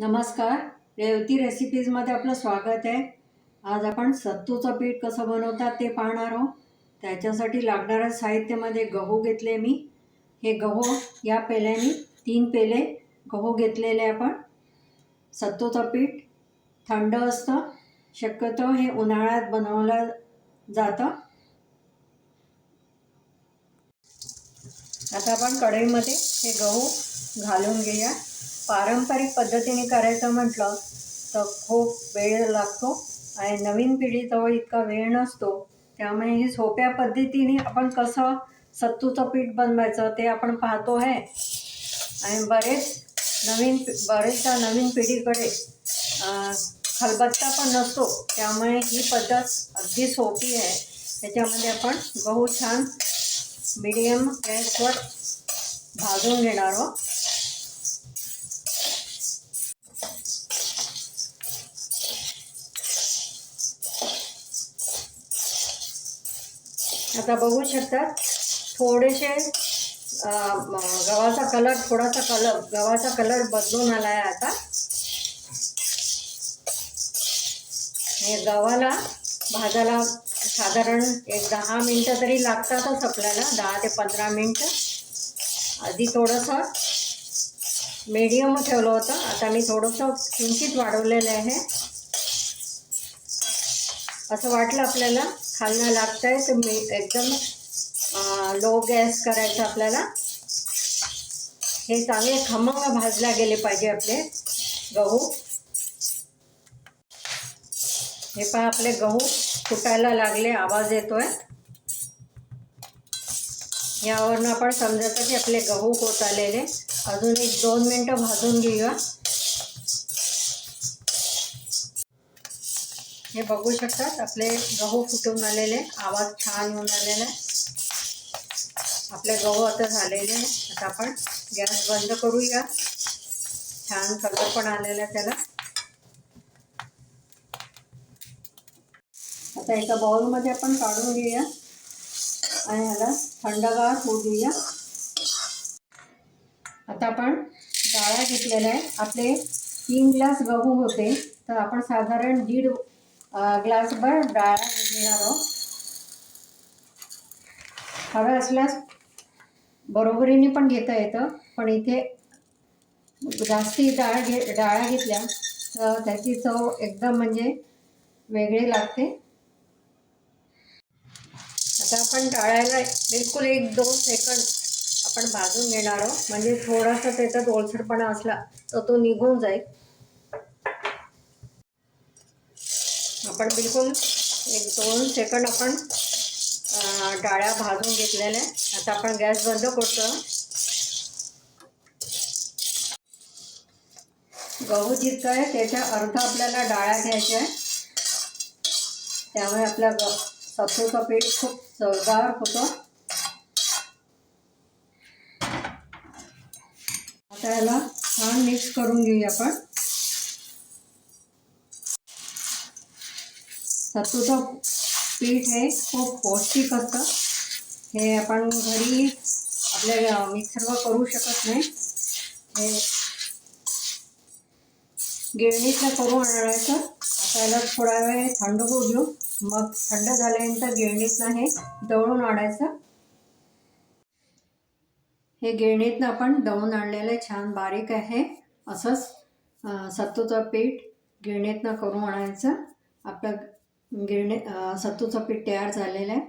नमस्कार. रेवती रेसिपीजमध्ये आपलं स्वागत आहे. आज आपण सत्तूचं पीठ कसं बनवतात ते पाहणार आहोत. त्याच्यासाठी लागणाऱ्या साहित्यामध्ये गहू घेतले मी. हे गहू या पेल्याने तीन पेले गहू घेतलेले आपण. सत्तूचं पीठ थंड असतं. शक्यतो हे उन्हाळ्यात बनवलं जातं. आता आपण कढईमध्ये हे गहू घालून घेऊया. पारंपरिक पद्धतीने करायचं म्हटलं तर खूप वेळ लागतो आणि नवीन पिढीजवळ इतका वेळ नसतो. त्यामुळे ही सोप्या पद्धतीने आपण कसं सत्तूचं पीठ बनवायचं ते आपण पाहतो आहे. आणि बरेच नवीन बरेचदा नवीन पिढीकडे खलबत्ता पण नसतो. त्यामुळे ही पद्धत अगदी सोपी आहे. त्याच्यामध्ये आपण गहू छान मिडियम गॅसवर भाजून घेणार आहोत. आता बघू शकतात थोडेसे गव्हाचा कलर थोडासा कलर गव्हाचा कलर बदलून आला आहे आता. हे गव्हाला भाजायला साधारण एक दहा मिनटं तरी लागतातच आपल्याला दहा ते पंधरा मिनटं. आधी थोडंसं मीडियम ठेवलं होतं आता मी थोडंसं किंचित वाढवलेलं आहे. असं वाटलं आपल्याला खालनं लागत आहे तर मी एकदम लो गॅस करायचा आपल्याला. हे चांगले खमंग भाजला गेले पाहिजे आपले गहू. हे पहा आपले गहू फुटायला लागले आवाज येतोय. यावरनं आपण समजायचं की आपले गहू होत आलेले. अजून एक दोन मिनटं भाजून घेऊया. हे बघू शकतात आपले गहू फुटून आलेले आवाज छान येऊन आलेला आहे. आपले गहू आता झालेले आता आपण गॅस बंद करूया. छान कलर पण आलेला आहे त्याला. आता एका बाउलमध्ये आपण काढून घेऊया. आणि ह्याला थंडगार होऊ देऊया. आता आपण डाळ्या घेतलेल्या आहे आपले तीन ग्लास गहू होते. तर आपण साधारण दीड ग्लासभर डाळ घेणार आहोत हव्या असल्यास बरोबरीने पण घेता येतं पण इथे जास्ती डाळ घे डाळ्या घेतल्या तर त्याची चव एकदम म्हणजे वेगळी लागते आता आपण डाळ्याला बिलकुल एक दोन सेकंड आपण भाजून घेणार आहोत म्हणजे थोडासा त्याच्यात ओलसरपणा असला तर तो निघून जाईल आपण बिलकुल एक दोन सेकंड आपण डाळ्या भाजून घेतलेल्या आता आपण गॅस बंद करतो. गहू जितकं आहे त्याच्या अर्थ आपल्याला डाळ्या घ्यायच्या आहे त्यामुळे आपला ग सत्तूचं पीठ खूप चवदार होतं. आता याला छान मिक्स करून घेऊया आपण. सत्तूचं पीठ हे खूप पौष्टिक असतं. हे आपण घरी आपल्या मिक्सरवर करू शकत नाही. हे गिरणीतलं करू आणायचं. आता याला थोडा वेळ थंड होऊ देऊ. मग थंड झाल्यानंतर गिरणीतनं हे दळून आणायचं. हे गिरणीतनं आपण दळून आणलेलं आहे. छान बारीक आहे. असंच सत्तूचं पीठ गिरणीतनं करून आणायचं. आपलं गिरणे सत्तूचं पीठ तयार झालेलं आहे.